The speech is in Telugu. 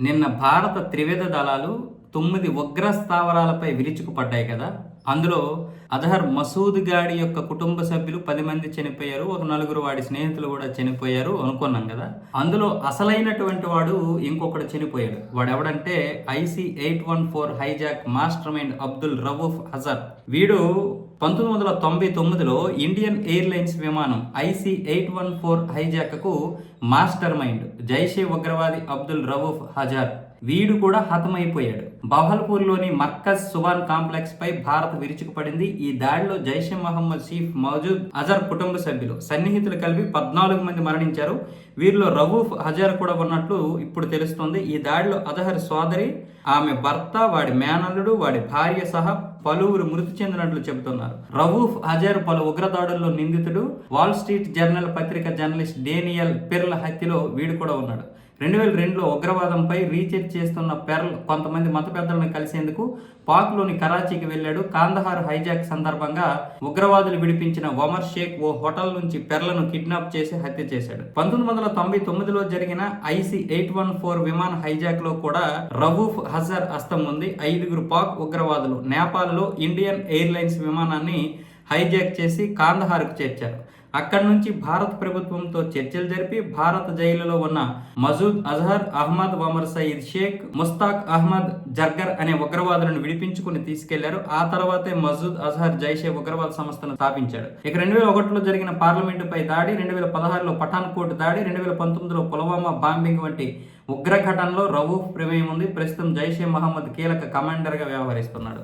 నిన్న భారత త్రివిధ దళాలు తొమ్మిది ఉగ్ర స్థావరాలపై విరుచుకుపడ్డాయి కదా. అందులో అజహర్ మసూద్ గాడి యొక్క కుటుంబ సభ్యులు పది మంది చనిపోయారు. ఒక నలుగురు వాడి స్నేహితులు కూడా చనిపోయారు అనుకున్నాం కదా. అందులో అసలైనటువంటి వాడు ఇంకొకడు చనిపోయాడు. వాడు ఎవడంటే IC eight one four hijack master mind Abdul Rauf Azhar. వీడు పంతొమ్మిది వందల తొంభై తొమ్మిదిలో ఇండియన్ ఎయిర్లైన్స్ విమానం ఐసీ ఎయిట్ వన్ ఫోర్ హైజాక్కు మాస్టర్ మైండ్ జైషే ఉగ్రవాది అబ్దుల్ రవూఫ్ హజార్ వీడు కూడా హతమైపోయాడు. బహల్పూర్లోని మర్కజ్ సుబాన్ కాంప్లెక్స్ పై భారత్ విరుచుకుపడింది. ఈ దాడిలో జైషే మహమ్మద్ షీఫ్ మౌజూద్ అజర్ కుటుంబ సభ్యులు సన్నిహితులు కలిపి పద్నాలుగు మంది మరణించారు. వీరిలో రవూఫ్ హజర్ కూడా ఉన్నట్లు ఇప్పుడు తెలుస్తోంది. ఈ దాడిలో అజహర్ సోదరి ఆమె భర్త వాడి మేనల్లుడు వాడి భార్య సహా పలువురు మృతి చెందినట్లు చెబుతున్నారు. రవూఫ్ హజర్ పలు ఉగ్రదాడుల్లో నిందితుడు. వాల్ స్ట్రీట్ జర్నల్ పత్రిక జర్నలిస్ట్ డేనియల్ పిర్ల హత్యలో వీడు కూడా ఉన్నాడు. రెండు వేల రెండులో ఉగ్రవాదంపై రీసెర్చ్ చేస్తున్న పెర్ల్ కొంతమంది మత పెద్దలను కలిసేందుకు పాక్లోని కరాచీకి వెళ్ళాడు. కాందహార్ హైజాక్ సందర్భంగా ఉగ్రవాదులు విడిపించిన ఒమర్ షేక్ ఓ హోటల్ నుంచి పెర్లను కిడ్నాప్ చేసి హత్య చేశాడు. పంతొమ్మిది వందల తొంభై తొమ్మిదిలో జరిగిన ఐసీ ఎయిట్ వన్ ఫోర్ విమాన హైజాక్లో కూడా రవూఫ్ హజర్ హస్తం ఉంది. ఐదుగురు పాక్ ఉగ్రవాదులు నేపాల్లో ఇండియన్ ఎయిర్లైన్స్ విమానాన్ని హైజాక్ చేసి కాందహార్కు చేర్చారు. అక్కడి నుంచి భారత ప్రభుత్వంతో చర్చలు జరిపి భారత జైలులో ఉన్న మజూద్ అజహర్ అహ్మద్ వమర్ సయీద్ షేక్ ముస్తాక్ అహ్మద్ జర్గర్ అనే ఉగ్రవాదులను విడిపించుకుని తీసుకెళ్ళారు. ఆ తర్వాతే మజూద్ అజహర్ జైషే ఉగ్రవాద సంస్థను స్థాపించాడు. ఇక రెండు వేల ఒకటిలో జరిగిన పార్లమెంటుపై దాడి రెండు వేల పదహారులో పఠాన్కోట్ దాడి రెండు వేల పంతొమ్మిదిలో పులవామా బాంబింగ్ వంటి ఉగ్ర ఘటనలో రవూఫ్ ప్రమేయం ఉంది. ప్రస్తుతం జైషే మహమ్మద్ కీలక కమాండర్గా వ్యవహరిస్తున్నాడు.